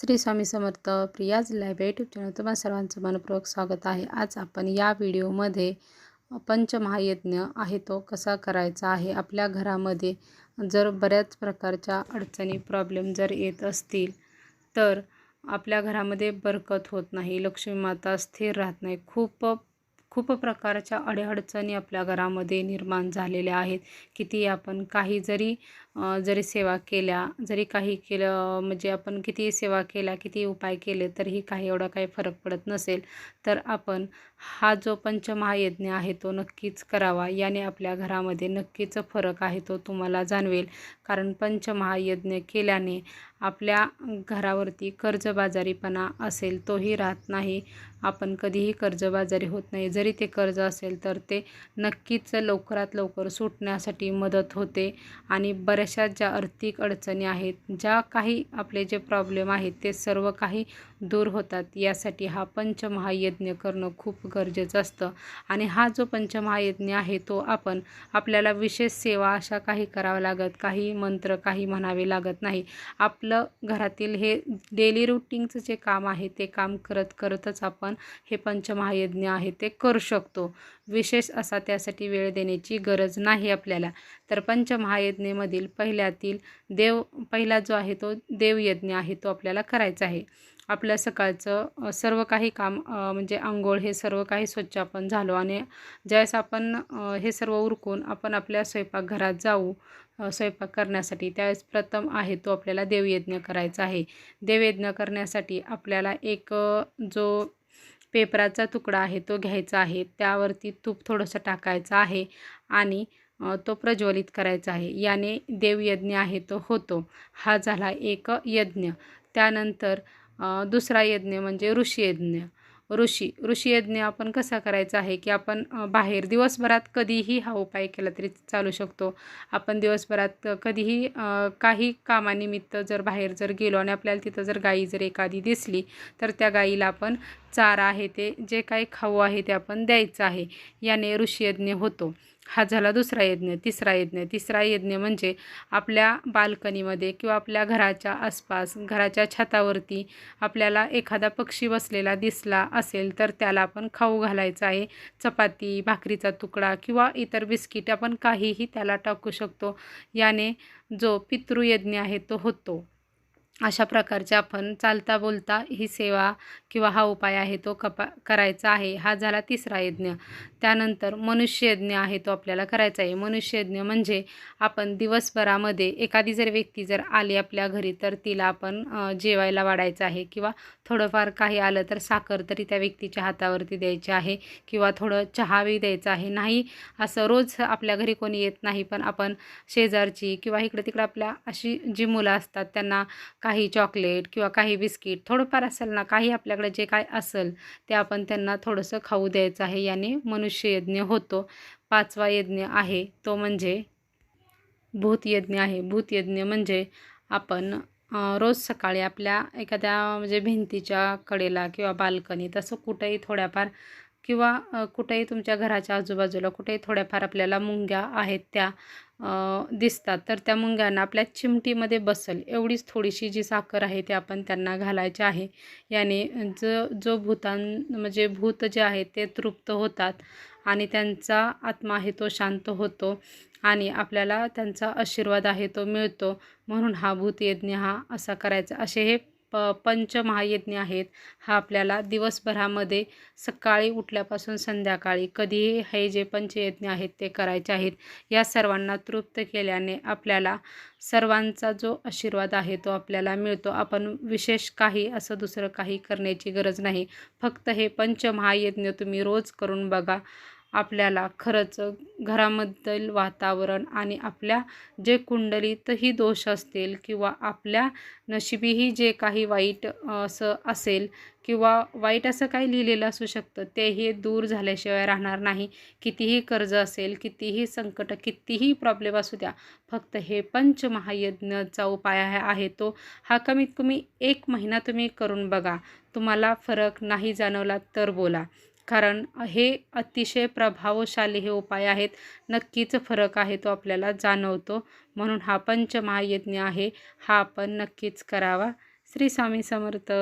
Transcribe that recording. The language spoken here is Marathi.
Shri Swami Samarth Priyaj live YouTube channel तुम्हा सर्वांचं मनपूर्वक स्वागत आहे. आज आपण या व्हिडिओमध्ये पंचमहायज्ञ आहे तो कसा करायचा आहे? आपल्या घरामध्ये जर बऱ्याच प्रकारच्या अडचणी प्रॉब्लेम जर येत असतील तर आपल्या घरामध्ये बरकत होत नाही लक्ष्मी माता स्थिर राहत नाही खूप खूप प्रकारच्या अडीअडचणी आपल्या घरामध्ये निर्माण झालेल्या आहेत. किती आपण काही जरी जरी सेवा केल्या जरी काही केलं म्हणजे आपण किती सेवा केल्या किती उपाय केले तरीही काही एवढा काही फरक पडत नसेल. तर आपण हा जो पंचमहायज्ञ आहे तो नक्कीच करावा. याने आपल्या घरामध्ये नक्कीच फरक आहे तो तुम्हाला जाणवेल. कारण पंचमहायज्ञ केल्याने आपल्या घरावरती कर्जबाजारीपणा असेल तोही राहत नाही. आपण कधीही कर्जबाजारी होत नाही. जरी ते कर्ज असेल तर ते नक्कीच लवकरात लवकर सुटण्यासाठी मदत होते. आणि बऱ्याचशा ज्या आर्थिक अडचणी आहेत ज्या काही आपले जे प्रॉब्लेम आहेत ते सर्व काही दूर होतात. यासाठी हा पंचमहायज्ञ करणं खूप गरजेचं असतं. आणि हा जो पंचमहायज्ञ आहे तो आपण आपल्याला विशेष सेवा अशा काही करावं लागत काही मंत्र काही म्हणावे लागत नाही. आपलं घरातील हे डेली रुटीनचं जे काम आहे ते काम करत करतच आपण हे पंचमहायज्ञ आहे ते करू शकतो. विशेष असा त्यासाठी वेळ देण्याची गरज नाही आपल्याला. तर पंचमहायज्ञेमधील पहिल्यातील देव पहिला जो आहे तो देवयज्ञ आहे तो आपल्याला करायचा आहे. आपलं सकाळचं सर्व काही काम म्हणजे आंघोळ हे सर्व काही स्वच्छ आपण झालो आणि ज्यावेळेस आपण हे सर्व उरकून आपण आपल्या स्वयंपाकघरात जाऊ स्वयंपाक करण्यासाठी त्यावेळेस प्रथम आहे तो आपल्याला देवयज्ञ करायचा आहे. देवयज्ञ करण्यासाठी आपल्याला एक जो पेपराचा तुकडा आहे तो घ्यायचा आहे. त्यावरती तूप थोडंसं टाकायचं आहे आणि तो प्रज्वलित करायचा आहे. याने देवयज्ञ आहे तो होतो. हा झाला एक यज्ञ. त्यानंतर दुसरा यज्ञ म्हणजे ऋषीयज्ञ ऋषी ऋषीयज्ञ आपण कसा करायचा आहे की आपण बाहेर दिवसभरात कधीही हा उपाय केला तरी चालू शकतो. आपण दिवसभरात कधीही काही कामानिमित्त जर बाहेर जर गेलो आणि आपल्याला तिथं जर गाई जर एखादी दिसली तर त्या गाईला आपण चारा आहे ते जे काही खाऊ आहे ते आपण द्यायचं आहे. याने ऋषीयज्ञ होतो. हा झाला दुसरा यज्ञ तिसरा यज्ञ. तिसरा यज्ञ म्हणजे आपल्या बाल्कनीमध्ये किंवा आपल्या घराच्या आसपास घराच्या छतावरती आपल्याला एखादा पक्षी बसलेला दिसला असेल तर त्याला आपण खाऊ घालायचा आहे. चपाती भाकरीचा तुकडा किंवा इतर बिस्किट आपण काहीही त्याला टाकू शकतो. याने जो पितृयज्ञ आहे तो होतो. अशा प्रकारचे आपण चालता बोलता ही सेवा किंवा हा उपाय आहे तो कपा करायचा आहे. हा झाला तिसरा यज्ञ. त्यानंतर मनुष्ययज्ञ आहे तो आपल्याला करायचा आहे. मनुष्ययज्ञ म्हणजे आपण दिवसभरामध्ये एखादी जर व्यक्ती जर आली आपल्या घरी तर तिला आपण जेवायला वाढायचं आहे किंवा थोडंफार काही आलं तर साखर तरी त्या व्यक्तीच्या हातावरती द्यायची आहे किंवा थोडं चहावी द्यायचं आहे. नाही असं रोज आपल्या घरी कोणी येत नाही पण आपण शेजारची किंवा इकडं तिकडं आपल्या अशी जी मुलं असतात त्यांना काही चॉकलेट किंवा काही बिस्किट थोडंफार असेल ना काही आपल्याकडे जे काय असेल ते आपण त्यांना थोडंसं खाऊ द्यायचं आहे. याने मनुष्ययज्ञ होतो. पाचवा यज्ञ आहे तो म्हणजे भूतयज्ञ आहे. भूतयज्ञ म्हणजे आपण रोज सकाळी आपल्या एखाद्या म्हणजे भिंतीच्या कडेला किंवा बाल्कनीत असं कुठंही थोड्याफार किंवा कुठेही तुमच्या घराच्या आजूबाजूला कुठेही थोड्याफार आपल्याला मुंग्या आहेत त्या दिसतात तर त्या मुंग्यांना आपल्या चिमटीमध्ये बसल. एवढीच थोडीशी जी साखर आहे ते आपण त्यांना घालायचे आहे. याने ज जो भूतां म्हणजे भूत जे आहे ते तृप्त होतात आणि त्यांचा आत्मा आहे तो शांत होतो आणि आपल्याला त्यांचा आशीर्वाद आहे तो मिळतो. म्हणून हा भूतयज्ञ हा असा करायचा. असे हे प पंचमहायज्ञ आहेत. हा आपल्याला दिवसभरामध्ये सकाळी उठल्यापासून संध्याकाळी कधीही हे जे पंचयज्ञ आहेत ते करायचे आहेत या सर्वांना तृप्त केल्याने आपल्याला सर्वांचा जो आशीर्वाद आहे तो आपल्याला मिळतो. आपण विशेष काही असं दुसरं काही करण्याची गरज नाही. फक्त हे पंचमहायज्ञ तुम्ही रोज करून बघा. आपल्याला खरंच घरामधील वातावरण आणि आपल्या जे कुंडलीतही दोष असतील किंवा आपल्या नशिबीही जे काही वाईट असं असेल किंवा वाईट असं काही लिहिलेलं असू शकतं तेही दूर झाल्याशिवाय राहणार नाही. कितीही कर्ज असेल कितीही संकट कितीही प्रॉब्लेम असू द्या फक्त हे पंचमहायज्ञचा उपाय आहे तो. हा कमीत कमी एक महिना तुम्ही करून बघा. तुम्हाला फरक नाही जाणवला तर बोला. कारण हे अतिशय प्रभावशाली हे उपाय आहेत. नक्कीच फरक आहे तो आपल्याला जाणवतो. म्हणून हा पंचमहायज्ञ आहे. हा आपण नक्कीच करावा. श्री स्वामी समर्थ.